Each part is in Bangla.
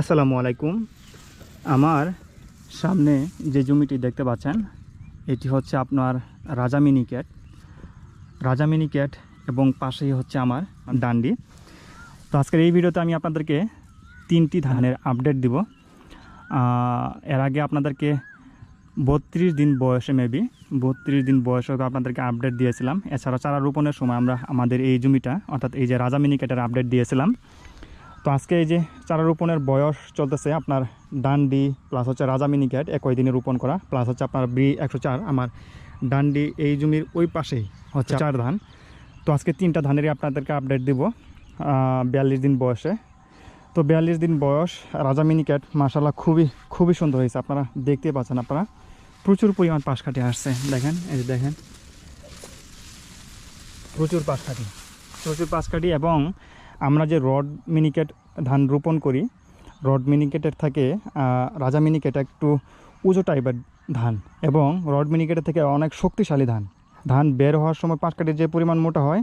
আসসালামু আলাইকুম। আমার সামনে যে জমিটি দেখতে পাচ্ছেন, এটি হচ্ছে আপনার Raja mini cat. Raja mini cat এবং পাশেই হচ্ছে আমার ডান্ডি। তো আজকের এই ভিডিওতে আমি আপনাদেরকে তিনটি ধানের আপডেট দিব। এর আগে আপনাদেরকে বত্রিশ দিন বয়সে মেবি, বত্রিশ দিন বয়সে আপনাদেরকে আপডেট দিয়েছিলাম। এছাড়া চারা রোপণের সময় আমরা আমাদের এই জমিটা, অর্থাৎ এই যে রাজা মিনি ক্যাটের আপডেট দিয়েছিলাম। তো আজকে এই যে চারা রোপণের বয়স চলতেছে আপনার ডান্ডি প্লাস হচ্ছে রাজা মিনি ক্যাট একই দিনে রোপণ করা প্লাস হচ্ছে আপনার বি একশো চার আমার ডান্ডি এই জমির ওই পাশেই হচ্ছে চার ধান। তো আজকে তিনটা ধানেরই আপনাদেরকে আপডেট দিব বিয়াল্লিশ দিন বয়সে। তো বিয়াল্লিশ দিন বয়স রাজা মিনি ক্যাট মাসাল্লাহ খুবই খুবই সুন্দর হয়েছে আপনারা দেখতে পাচ্ছেন আপনারা। প্রচুর পরিমাণ পাশ কাটে আসছে দেখেন এই যে দেখেন। প্রচুর পাশ কাটি প্রচুর পাশ কাটি এবং আমরা যে রড মিনিকেট ধান রোপণ করি, রড মিনিকেটের থেকে রাজা মিনিকেট একটু উঁচু টাইপের ধান এবং রড মিনিকেটের থেকে অনেক শক্তিশালী ধান। ধান বের হওয়ার সময় পাঁচ পাঁচকাঠির যে পরিমাণ মোটা হয়,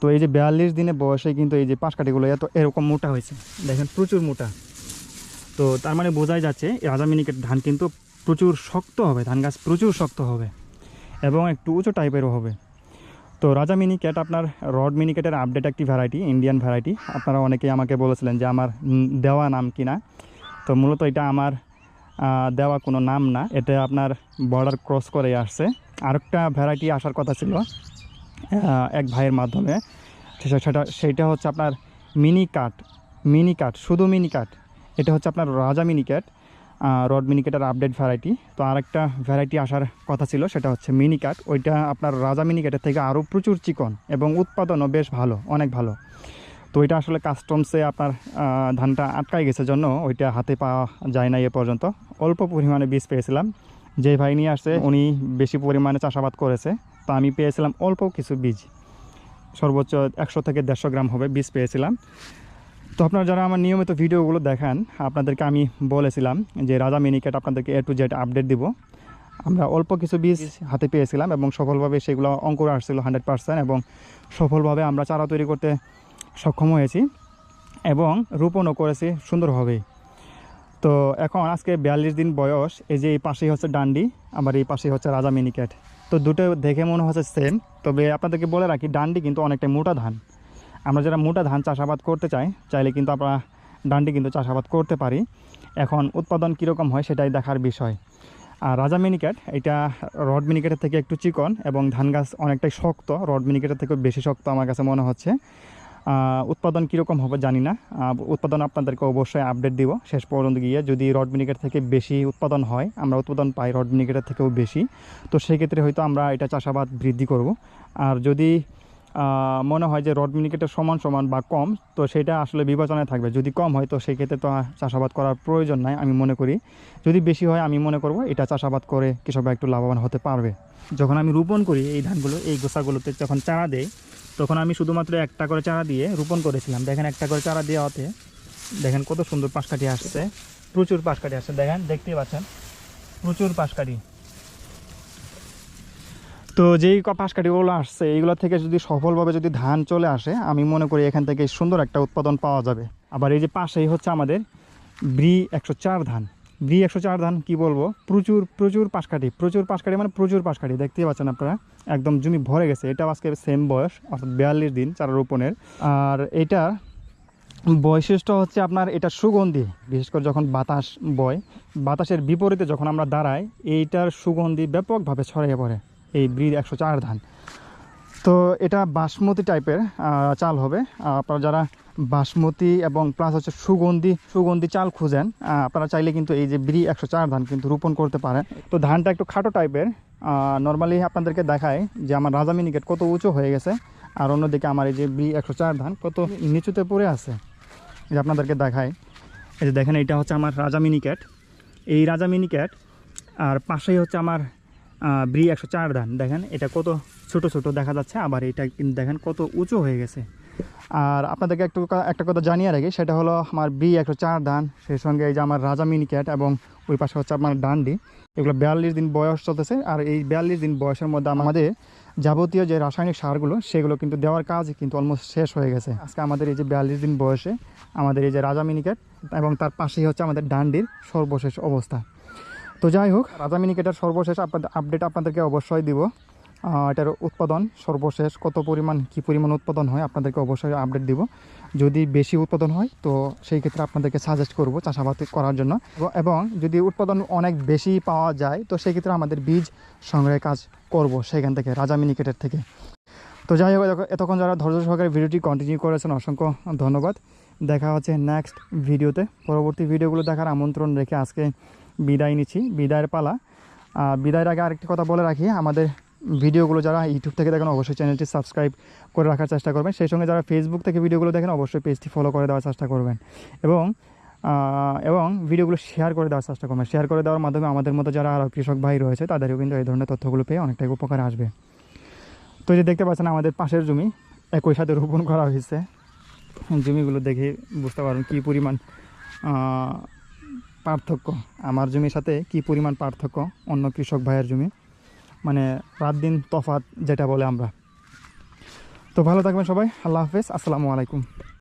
তো এই যে বিয়াল্লিশ দিনে বয়সে কিন্তু এই যে পাঁচকাঠিগুলো এত এরকম মোটা হয়েছে। দেখেন প্রচুর মোটা। তো তার মানে বোঝাই যাচ্ছে রাজা মিনিকেট ধান কিন্তু প্রচুর শক্ত হবে, ধান গাছ প্রচুর শক্ত হবে এবং একটু উঁচু টাইপেরও হবে। তো রাজা মিনি ক্যাট আপনার রড মিনি ক্যাটের আপডেট একটি ভ্যারাইটি ইন্ডিয়ান ভ্যারাইটি আপনারা অনেকেই আমাকে বলেছিলেন যে আমার দেওয়া নাম কিনা তো মূলত এটা আমার দেওয়া কোনো নাম না। এটা আপনার বর্ডার ক্রস করে আসছে। আরেকটা ভ্যারাইটি আসার কথা ছিল এক ভাইয়ের মাধ্যমে। সেটা সেইটা হচ্ছে আপনার মিনি কাট মিনি কাট শুধু মিনি কাট এটা হচ্ছে আপনার রাজা মিনি ক্যাট রড মিনিকেটের আপডেট ভ্যারাইটি তো আরেকটা ভ্যারাইটি আসার কথা ছিল, সেটা হচ্ছে মিনি কাট ওইটা আপনার রাজা মিনিকেটের থেকে আরও প্রচুর চিকন এবং উৎপাদনও বেশ ভালো, অনেক ভালো। তো ওইটা আসলে কাস্টমসে আপনার ধানটা আটকাই গেছে জন্য ওইটা হাতে পাওয়া যায় না এ পর্যন্ত। অল্প পরিমাণে বীজ পেয়েছিলাম। যে ভাই নিয়ে আসছে, উনি বেশি পরিমাণে চাষাবাদ করেছে। তো আমি পেয়েছিলাম অল্প কিছু বীজ। সর্বোচ্চ একশো থেকে দেড়শো গ্রাম হবে বীজ পেয়েছিলাম। তো আপনারা যারা আমার নিয়মিত ভিডিওগুলো দেখান, আপনাদেরকে আমি বলেছিলাম যে রাজা মিনিকেট আপনাদেরকে এ টু জেড আপডেট দিব। আমরা অল্প কিছু বীজ হাতে পেয়েছিলাম এবং সফলভাবে সেগুলো অঙ্কুর আসছিল হান্ড্রেড পার্সেন্ট এবং সফলভাবে আমরা চারা তৈরি করতে সক্ষম হয়েছি এবং রোপণও করেছি সুন্দরভাবেই তো এখন আজকে বিয়াল্লিশ দিন বয়স, এই যে এই পাশেই হচ্ছে ডান্ডি আমার এই পাশেই হচ্ছে রাজা মিনিকেট। তো দুটো দেখে মনে হচ্ছে সেম তবে আপনাদেরকে বলে রাখি, ডান্ডি কিন্তু অনেকটা মোটা ধান। আমরা যারা মোটা ধান চাষাবাদ করতে চাই, চাইলে কিন্তু আমরা ডান্ডি কিন্তু চাষাবাদ করতে পারি। এখন উৎপাদন কীরকম হয় সেটাই দেখার বিষয়। আর রাজা মিনিকেট, এটা রড মিনিকেটের থেকে একটু চিকন এবং ধান গাছ অনেকটাই শক্ত, রড মিনিকেটের থেকে বেশি শক্ত আমার কাছে মনে হচ্ছে। উৎপাদন কীরকম হবে জানি না। উৎপাদন আপনাদেরকে অবশ্যই আপডেট দিব। শেষ পর্যন্ত গিয়ে যদি রড মিনিকেট থেকে বেশি উৎপাদন হয়, আমরা উৎপাদন পাই রড মিনিকেটের থেকেও বেশি। তো সেক্ষেত্রে হয়তো আমরা এটা চাষাবাদ বৃদ্ধি করব। আর যদি মনে হয় যে রড মিনিকেটের সমান সমান বা কম, তো সেটা আসলে বিবেচনায় থাকবে। যদি কম হয়, তো সেক্ষেত্রে তো চাষাবাদ করার প্রয়োজন নাই, আমি মনে করি। যদি বেশি হয়, আমি মনে করব এটা চাষাবাদ করে কৃষকরা একটু লাভবান হতে পারবে। যখন আমি রোপণ করি এই ধানগুলো, এই গোসাগুলোতে যখন চারা দেই, তখন আমি শুধুমাত্র একটা করে চারা দিয়ে রোপণ করেছিলাম। দেখেন একটা করে চারা দেওয়া হতে, দেখেন কত সুন্দর পাশকাঠি আসছে। প্রচুর পাশকাঠি আসছে, দেখেন, দেখতেই পাচ্ছেন। প্রচুর পাশকাঠি। তো যেই ক- পাশকাঠিগুলো আসছে, এইগুলো থেকে যদি সফলভাবে যদি ধান চলে আসে, আমি মনে করি এখান থেকে সুন্দর একটা উৎপাদন পাওয়া যাবে। আবার এই যে পাশেই হচ্ছে আমাদের ব্রি একশো চার ধান। ব্রি একশো চার ধান কি বলব? প্রচুর প্রচুর পাশকাঠি প্রচুর পাশকাঠি মানে প্রচুর পাশকাঠি, দেখতেই পাচ্ছেন আপনারা? একদম জমি ভরে গেছে। এটা আজকে সেম বয়স, অর্থাৎ বিয়াল্লিশ দিন চারা রোপণের। আর এটা বৈশিষ্ট্য হচ্ছে আপনার এটা সুগন্ধি, বিশেষ করে যখন বাতাস বয়, বাতাসের বিপরীতে যখন আমরা দাঁড়াই, এইটার সুগন্ধি ব্যাপকভাবে ছড়িয়ে পড়ে। এই ব্রিড একশো চার ধান। তো এটা বাসমতি টাইপের চাল হবে। আপনারা যারা বাসমতি এবং প্লাস হচ্ছে সুগন্ধি সুগন্ধি চাল খুঁজেন আপনারা চাইলে কিন্তু এই যে ব্রি একশো চার ধান কিন্তু রোপণ করতে পারেন। তো ধানটা একটু খাটো টাইপের নর্মালি আপনাদেরকে দেখায় যে আমার রাজা মিনিকেট কত উঁচু হয়ে গেছে, আর অন্যদিকে আমার এই যে ব্রি একশো চার ধান কত নিচুতে পড়ে আছে। যে আপনাদেরকে দেখায়। এই যে দেখেন, এটা হচ্ছে আমার রাজা মিনিকেট এই রাজা মিনিকেট আর পাশেই হচ্ছে আমার ব্রি একশো চার ধান। দেখেন, এটা কত ছোট ছোট দেখা যাচ্ছে, আবার এটা কিন্তু দেখেন কত উঁচু হয়ে গেছে। আর আপনাদেরকে একটু একটা কথা জানিয়ে রাখি, সেটা হলো আমার বি একশো চার ধান, সেই সঙ্গে এই যে আমার রাজা মিনি ক্যাট এবং ওই পাশে হচ্ছে আপনার ডান্ডি, এগুলো বিয়াল্লিশ দিন বয়স চলতেছে। আর এই বিয়াল্লিশ দিন বয়সের মধ্যে আমাদের যাবতীয় যে রাসায়নিক সারগুলো, সেগুলো কিন্তু দেওয়ার কাজ কিন্তু অলমোস্ট শেষ হয়ে গেছে। আজকে আমাদের এই যে বিয়াল্লিশ দিন বয়সে আমাদের এই যে রাজা মিনিকেট এবং তার পাশেই হচ্ছে আমাদের ডান্ডির সর্বশেষ অবস্থা। তো যাই হোক রাজা মিনিকেটের সর্বশেষ আপডেট আপনাদেরকে অবশ্যই দিব। এটার উৎপাদন সর্বশেষ কত পরিমাণ, কী পরিমাণ উৎপাদন হয় আপনাদেরকে অবশ্যই আপডেট দিব। যদি বেশি উৎপাদন হয়, তো সেই ক্ষেত্রে আপনাদেরকে সাজেস্ট করব চাষাবাদ করার জন্য। এবং- যদি উৎপাদন অনেক বেশি পাওয়া যায়, তো সেই ক্ষেত্রে আমাদের বীজ সংগ্রহের কাজ করব সেখান থেকে রাজা মিনিকেটের থেকে। তো যাই হোক এতক্ষণ যারা ধৈর্য সহকারে ভিডিওটি কন্টিনিউ করেছেন, অসংখ্য ধন্যবাদ। দেখা হচ্ছে নেক্সট ভিডিওতে পরবর্তী ভিডিওগুলো দেখার আমন্ত্রণ রেখে আজকে বিদায় নিচ্ছি, বিদায়ের পালা। বিদায়ের আগে আরেকটি কথা বলে রাখি, আমাদের ভিডিওগুলো যারা ইউটিউব থেকে দেখেন অবশ্যই চ্যানেলটি সাবস্ক্রাইব করে রাখার চেষ্টা করবেন। সেই সঙ্গে যারা ফেসবুক থেকে ভিডিওগুলো দেখেন অবশ্যই পেজটি ফলো করে দেওয়ার চেষ্টা করবেন। এবং এবং ভিডিওগুলো শেয়ার করে দেওয়ার চেষ্টা করবেন। শেয়ার করে দেওয়ার মাধ্যমে আমাদের মতো যারা আরও কৃষক ভাই রয়েছে, তাদেরও কিন্তু এই ধরনের তথ্যগুলো পেয়ে অনেকটাই উপকার আসবে। তো যে দেখতে পাচ্ছেন, আমাদের পাশের জমি একই সাথে রোপণ করা হয়েছে। জমিগুলো দেখে বুঝতে পারবেন কী পরিমাণ পার্থক্য? আমার জমির সাথে কি পরিমাণ পার্থক্য? অন্য কৃষক ভাইয়ের জমি? মানে রাত দিন তফাত যেটা বলে আমরা। তো ভালো থাকবেন সবাই। আল্লাহ হাফেজ। আসসালামু আলাইকুম।